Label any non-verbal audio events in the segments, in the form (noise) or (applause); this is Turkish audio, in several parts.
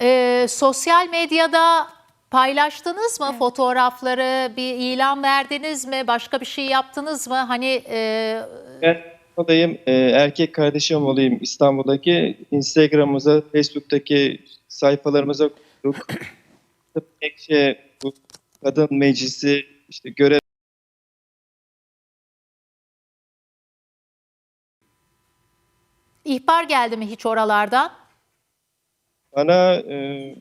Ee, sosyal medyada paylaştınız mı fotoğrafları? Bir ilan verdiniz mi? Başka bir şey yaptınız mı? Hani e, Ben olayım, e, erkek kardeşim olayım İstanbul'daki Instagram'ımıza, Facebook'taki sayfalarımıza koyduk. (coughs) Ekşe, bu kadın meclisi, işte görev ihbar geldi mi hiç oralardan? Bana e,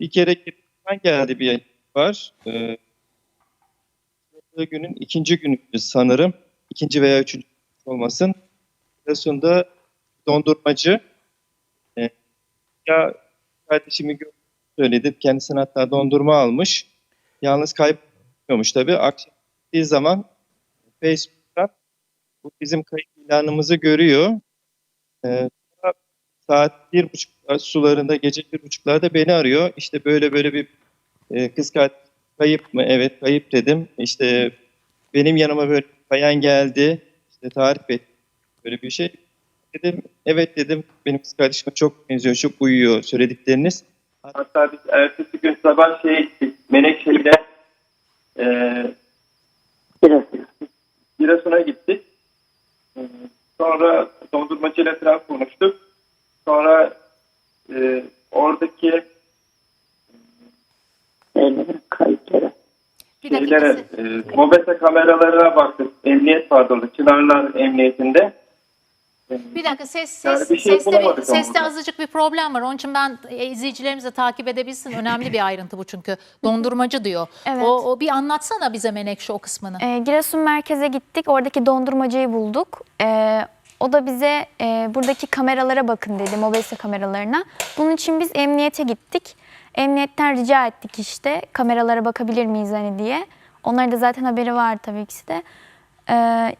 bir kere girişimden geldi bir var. E, günün ikinci günü sanırım. İkinci veya üçüncü olmasın. Sonunda dondurmacı e, ya kardeşimi söyledi. Kendisine hatta dondurma almış. Yalnız kaybolmuş tabii. Akşam gittiği zaman Facebook'ta bu bizim kayıt ilanımızı görüyor. E, saat bir buçuk sularında gece bir buçuklarda beni arıyor. İşte böyle böyle bir e, kız kayıp mı? Evet kayıp dedim. İşte benim yanıma böyle bayan geldi. İşte tarif etti böyle bir şey. Dedim evet dedim benim kız kardeşime çok benziyor, çok uyuyor söyledikleriniz. Hatta biz ertesi gün sabah şeye gittik. Menekşe'yle e, Biraz. Giresun'a gittik. Ee, Sonra dondurmacıyla falan konuştuk. Sonra e, oradaki kayıtları. Bir dakika. şeylere, e, mobese kameralarına baktık. Emniyet vardı orada. Çınarlar Emniyetinde. Bir dakika ses Yani ses bir şey seste, bir, seste azıcık bir problem var. Onun için ben e, izleyicilerimiz de takip edebilsin. Önemli bir ayrıntı bu çünkü. Dondurmacı diyor. Evet. O, o bir anlatsana bize Menekşe o kısmını. Ee, Giresun merkeze gittik. Oradaki dondurmacıyı bulduk. Ee, o da bize e, buradaki kameralara bakın dedi, mobese kameralarına. Bunun için biz emniyete gittik. Emniyetten rica ettik işte kameralara bakabilir miyiz hani diye. Onların da zaten haberi var tabii ikisi de. Ee,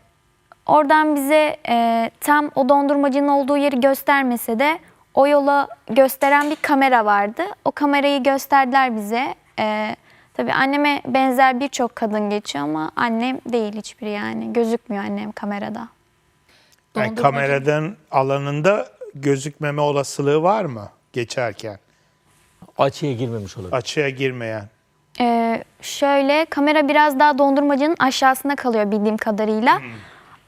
oradan bize e, tam o dondurmacının olduğu yeri göstermese de o yola gösteren bir kamera vardı. O kamerayı gösterdiler bize. Ee, tabii anneme benzer birçok kadın geçiyor ama annem değil hiçbiri yani. Gözükmüyor annem kamerada. Yani Dondurmacı- kameradan alanında gözükmeme olasılığı var mı geçerken? Açıya girmemiş olabilir. Açığa girmeyen. Ee, şöyle kamera biraz daha dondurmacının aşağısında kalıyor bildiğim kadarıyla.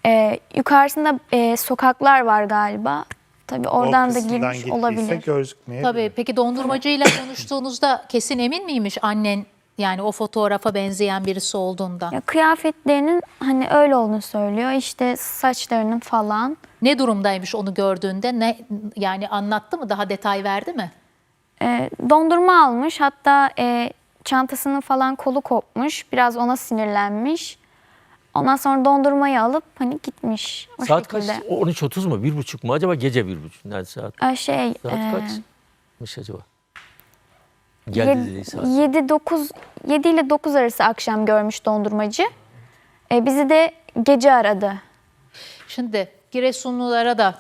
Ee, yukarısında e, sokaklar var galiba. Tabii oradan o da kısımdan girmiş gittiyse olabilir. gözükmeyebilir. Tabii. Peki dondurmacıyla konuştuğunuzda kesin emin miymiş annen yani o fotoğrafa benzeyen birisi olduğundan? Ya, kıyafetlerinin hani öyle olduğunu söylüyor. İşte saçlarının falan. Ne durumdaymış onu gördüğünde? Ne yani anlattı mı? Daha detay verdi mi? Ee, dondurma almış. Hatta e, çantasının falan kolu kopmuş. Biraz ona sinirlenmiş. Ondan sonra dondurmayı alıp hani gitmiş o saat kaç? şekilde. 13.30 mu? 1.30 mu? Acaba gece 1.30. Nerede saat? Ee, şey, Saat e, kaçmış acaba? Geldi dediği saat. 7 9 7 ile 9 arası akşam görmüş dondurmacı. E, bizi de gece aradı. Şimdi Giresunlulara da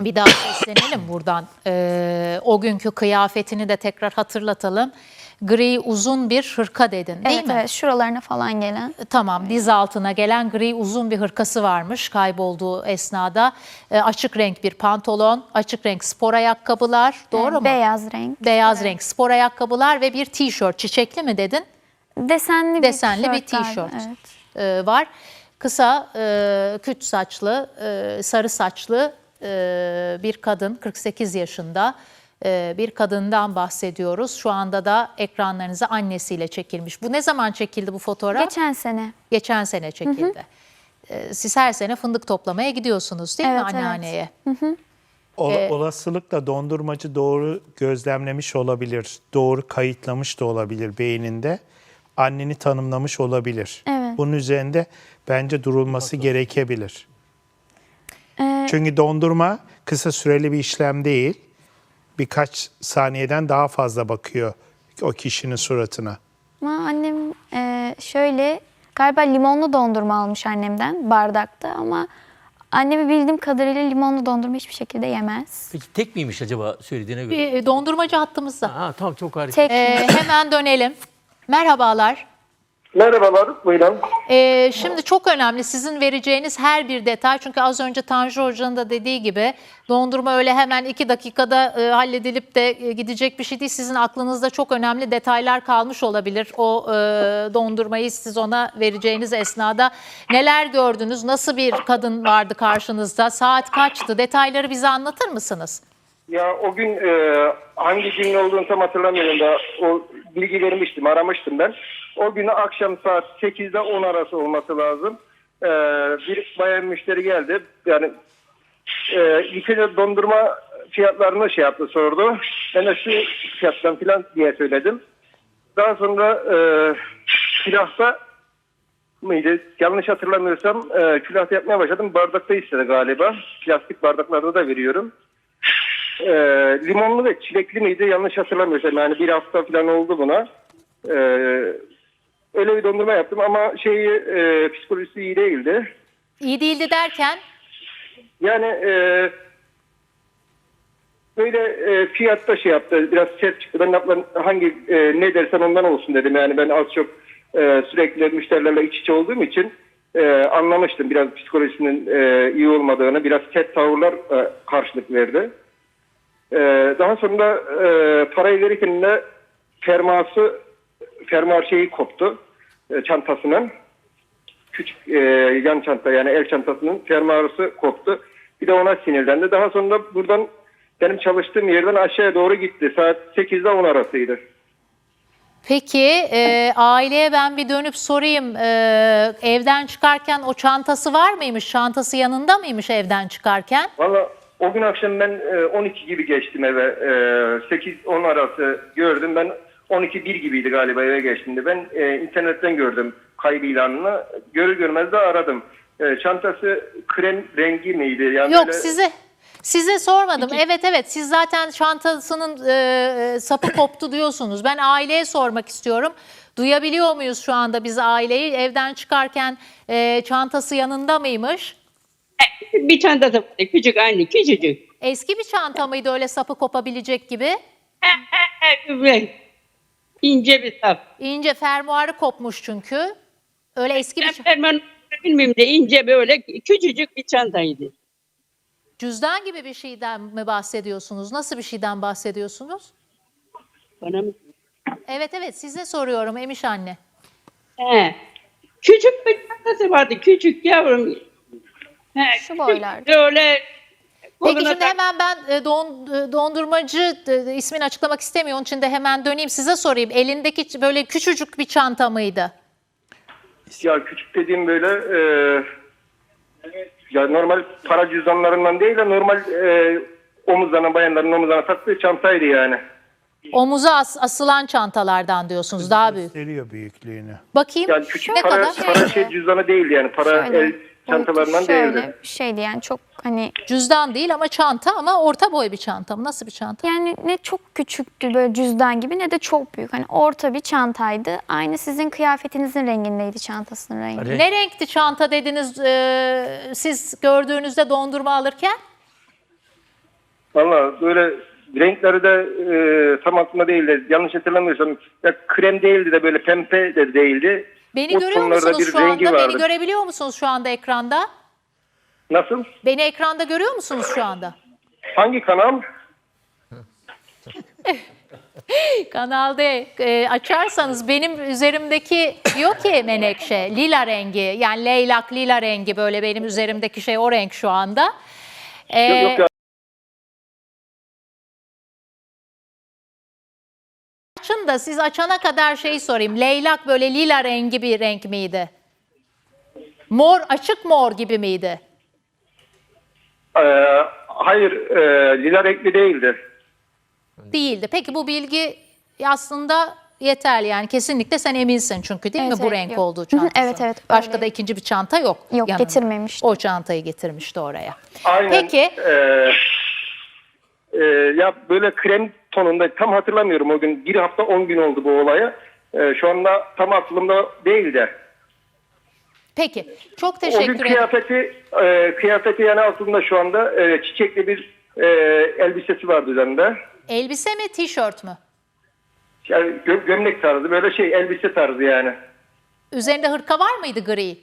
bir daha seslenelim buradan. Ee, o günkü kıyafetini de tekrar hatırlatalım. Gri uzun bir hırka dedin değil evet mi? evet şuralarına falan gelen. Tamam diz altına gelen gri uzun bir hırkası varmış kaybolduğu esnada. Ee, açık renk bir pantolon, açık renk spor ayakkabılar doğru e, mu? Beyaz renk. Beyaz renk spor ayakkabılar ve bir tişört çiçekli mi dedin? Desenli Desenli bir tişört Evet. e, var. Kısa, e, küt saçlı, e, sarı saçlı e, bir kadın, 48 yaşında e, bir kadından bahsediyoruz. Şu anda da ekranlarınıza annesiyle çekilmiş. Bu ne zaman çekildi bu fotoğraf? Geçen sene. Geçen sene çekildi. E, Siz her sene fındık toplamaya gidiyorsunuz değil mi Evet, evet. anneanneye? Ola- Ee, olasılıkla dondurmacı doğru gözlemlemiş olabilir. Doğru kayıtlamış da olabilir beyninde. Anneni tanımlamış olabilir. Evet. Bunun üzerinde bence durulması gerekebilir. Ee, Çünkü dondurma kısa süreli bir işlem değil. Birkaç saniyeden daha fazla bakıyor o kişinin suratına. Ama annem e, şöyle galiba limonlu dondurma almış annemden bardakta ama annemi bildiğim kadarıyla limonlu dondurma hiçbir şekilde yemez. Peki tek miymiş acaba söylediğine göre? Bir dondurmacı hattımızda. Ha, tamam çok harika. Tek E, hemen dönelim. Merhabalar. Merhabalar, buyurun. Ee, şimdi çok önemli sizin vereceğiniz her bir detay. Çünkü az önce Tanju Hoca'nın da dediği gibi dondurma öyle hemen iki dakikada e, halledilip de e, gidecek bir şey değil. Sizin aklınızda çok önemli detaylar kalmış olabilir. O e, dondurmayı siz ona vereceğiniz esnada neler gördünüz? Nasıl bir kadın vardı karşınızda? Saat kaçtı? Detayları bize anlatır mısınız? Ya o gün e, hangi gün olduğunu tam hatırlamıyorum da o bilgi vermiştim, aramıştım ben. O günü akşam saat 8'de 10 arası olması lazım. E, bir bayan müşteri geldi. Yani e, ilk dondurma fiyatlarını şey yaptı, sordu. Ben de şu fiyattan filan diye söyledim. Daha sonra e, külahta mıydı? Yanlış hatırlamıyorsam e, külahta yapmaya başladım. Bardakta istedi galiba. Plastik bardaklarda da veriyorum. E, limonlu ve çilekli miydi? Yanlış hatırlamıyorsam. Yani bir hafta falan oldu buna. E, öyle bir dondurma yaptım ama şeyi e, psikolojisi iyi değildi. İyi değildi derken Yani e, böyle e, fiyatta şey yaptı. Biraz sert çıktı. Ben ne yapayım, hangi e, ne dersen ondan olsun dedim. Yani ben az çok e, sürekli müşterilerle iç içe olduğum için e, anlamıştım biraz psikolojisinin e, iyi olmadığını. Biraz sert tavırlar e, karşılık verdi. E, daha sonra e, parayı verirken de ferması fermuar şeyi koptu e, çantasının küçük e, yan çanta yani el çantasının fermuarısı koptu. Bir de ona sinirlendi. Daha sonra buradan benim çalıştığım yerden aşağıya doğru gitti. Saat 8'de 10 arasıydı. Peki e, aileye ben bir dönüp sorayım. E, evden çıkarken o çantası var mıymış? Çantası yanında mıymış evden çıkarken? Valla o gün akşam ben e, 12 gibi geçtim eve. E, 8-10 arası gördüm. Ben 12-1 gibiydi galiba eve geçtiğimde. Ben e, internetten gördüm kayıp ilanını. Görür görmez de aradım. E, çantası krem rengi miydi? Yani Yok böyle- size size sormadım. Evet evet siz zaten çantasının e, sapı koptu diyorsunuz. Ben aileye sormak istiyorum. Duyabiliyor muyuz şu anda biz aileyi? Evden çıkarken e, çantası yanında mıymış? Bir çantası vardı küçük aynı küçücük. Eski bir çanta mıydı öyle sapı kopabilecek gibi? Böyle ince bir sap. İnce fermuarı kopmuş çünkü. Öyle eski bir ça- Ben bilmiyorum de ince böyle küçücük bir çantaydı. cüzdan gibi bir şeyden mi bahsediyorsunuz? Nasıl bir şeyden bahsediyorsunuz? Bana mı? Evet evet size soruyorum Emiş anne. He. Küçük bir çantası vardı küçük yavrum. He, Şu boylarda. Böyle Peki şimdi hemen ben e, don, e, dondurmacı e, ismini açıklamak istemiyorum. Onun için de hemen döneyim size sorayım. Elindeki böyle küçücük bir çanta mıydı? Ya küçük dediğim böyle e, ya normal para cüzdanlarından değil de normal e, omuzlarına bayanların omuzlarına taktığı çantaydı yani. Omuza as- asılan çantalardan diyorsunuz daha büyük. Gösteriyor büyüklüğünü. Bakayım Yani küçük ne para, kadar? para şey cüzdanı değildi yani para Şöyle, el çantalarından boyutu şöyle değildi. bir şeydi yani çok hani Cüzdan değil ama çanta ama orta boy bir çanta mı? Nasıl bir çanta? yani ne çok küçüktü böyle cüzdan gibi ne de çok büyük. Hani orta bir çantaydı. Aynı sizin kıyafetinizin rengindeydi çantasının rengi. Renk- Ne renkti çanta dediniz e, siz gördüğünüzde dondurma alırken? Valla böyle renkleri de e, tam aklımda değildi. Yanlış hatırlamıyorsam ya krem değildi de böyle pembe de değildi. Beni O görüyor tonlarda musunuz bir şu rengi anda? Beni vardı. görebiliyor musunuz şu anda ekranda? Nasıl? Beni ekranda görüyor musunuz şu anda? Hangi kanal? (laughs) Kanal D e, açarsanız benim üzerimdeki diyor ki menekşe lila rengi yani leylak lila rengi böyle benim üzerimdeki şey o renk şu anda. E, Yok, yok ya. Açın da siz açana kadar şey sorayım. Leylak böyle lila rengi bir renk miydi? Mor açık mor gibi miydi? Ee, hayır, e, lila renkli değildi. Değildi. Peki bu bilgi aslında yeterli yani kesinlikle sen eminsin çünkü değil Evet, mi bu evet, renk yok. olduğu Hı hı, çantasının. evet, evet, Başka öyle. da ikinci bir çanta yok. Yok, yanında. getirmemişti. O çantayı getirmişti oraya. Aynen. Peki. e, e, ya böyle krem tonunda tam hatırlamıyorum o gün. Bir hafta 10 gün oldu bu olaya. E, şu anda tam aklımda değil de. Peki. Çok O gün teşekkür ederim. kıyafeti, e, kıyafeti yani aklımda şu anda e, çiçekli bir e, elbisesi vardı üzerinde. Elbise mi, tişört mü? Yani gö- gömlek tarzı böyle şey elbise tarzı yani. Üzerinde hırka var mıydı gri?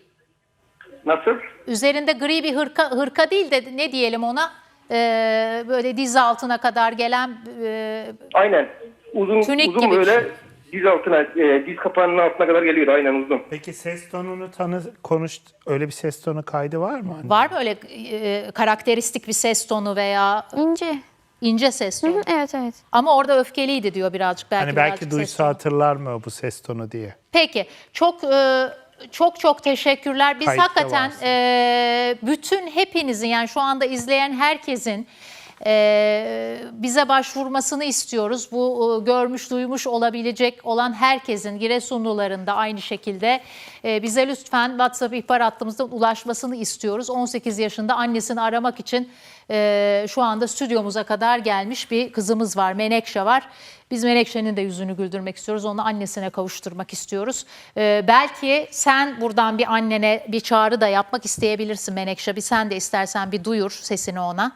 Nasıl? Üzerinde gri bir hırka hırka değil de ne diyelim ona? Ee, böyle diz altına kadar gelen e, Aynen. Uzun Tünik uzun gibi. böyle diz altına, e, diz kapağının altına kadar geliyor. Aynen uzun. Peki ses tonunu tanı konuş öyle bir ses tonu kaydı var mı? anne? var mı öyle e, karakteristik bir ses tonu veya İnce. ince ses Hı tonu? hı, evet evet. Ama orada öfkeliydi diyor birazcık belki Hani belki birazcık ses duysa tonu. hatırlar mı bu ses tonu diye. Peki çok e, çok çok teşekkürler. Biz Kayıtta hakikaten varsın. e, bütün hepinizin yani şu anda izleyen herkesin e, bize başvurmasını istiyoruz. Bu e, görmüş duymuş olabilecek olan herkesin Giresunluların da aynı şekilde e, bize lütfen WhatsApp ihbar hattımızdan ulaşmasını istiyoruz. 18 yaşında annesini aramak için e, şu anda stüdyomuza kadar gelmiş bir kızımız var. Menekşe var. Biz Menekşe'nin de yüzünü güldürmek istiyoruz. Onu annesine kavuşturmak istiyoruz. Ee, belki sen buradan bir annene bir çağrı da yapmak isteyebilirsin Menekşe. Bir sen de istersen bir duyur sesini ona.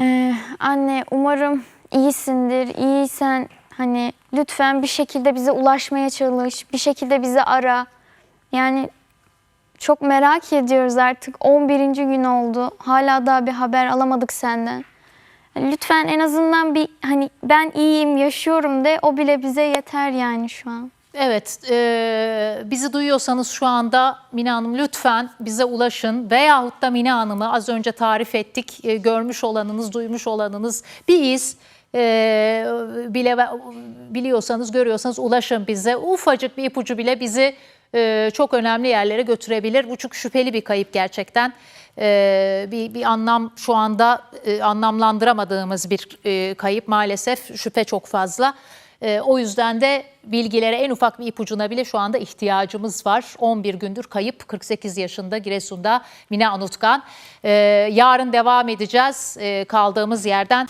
Ee, anne umarım iyisindir. İyiysen hani lütfen bir şekilde bize ulaşmaya çalış. Bir şekilde bizi ara. Yani çok merak ediyoruz artık. 11. gün oldu. Hala daha bir haber alamadık senden. Lütfen en azından bir hani ben iyiyim, yaşıyorum de o bile bize yeter yani şu an. Evet, e, bizi duyuyorsanız şu anda Mina Hanım lütfen bize ulaşın. Veyahut da Mina Hanım'ı az önce tarif ettik. E, görmüş olanınız, duymuş olanınız bir iz e, bile biliyorsanız, görüyorsanız ulaşın bize. Ufacık bir ipucu bile bizi e, çok önemli yerlere götürebilir. Bu çok şüpheli bir kayıp gerçekten. E, bir, bir anlam şu anda e, anlamlandıramadığımız bir e, kayıp maalesef. Şüphe çok fazla. Ee, o yüzden de bilgilere en ufak bir ipucuna bile şu anda ihtiyacımız var. 11 gündür kayıp 48 yaşında Giresun'da Mina Anutkan. Ee, yarın devam edeceğiz ee, kaldığımız yerden.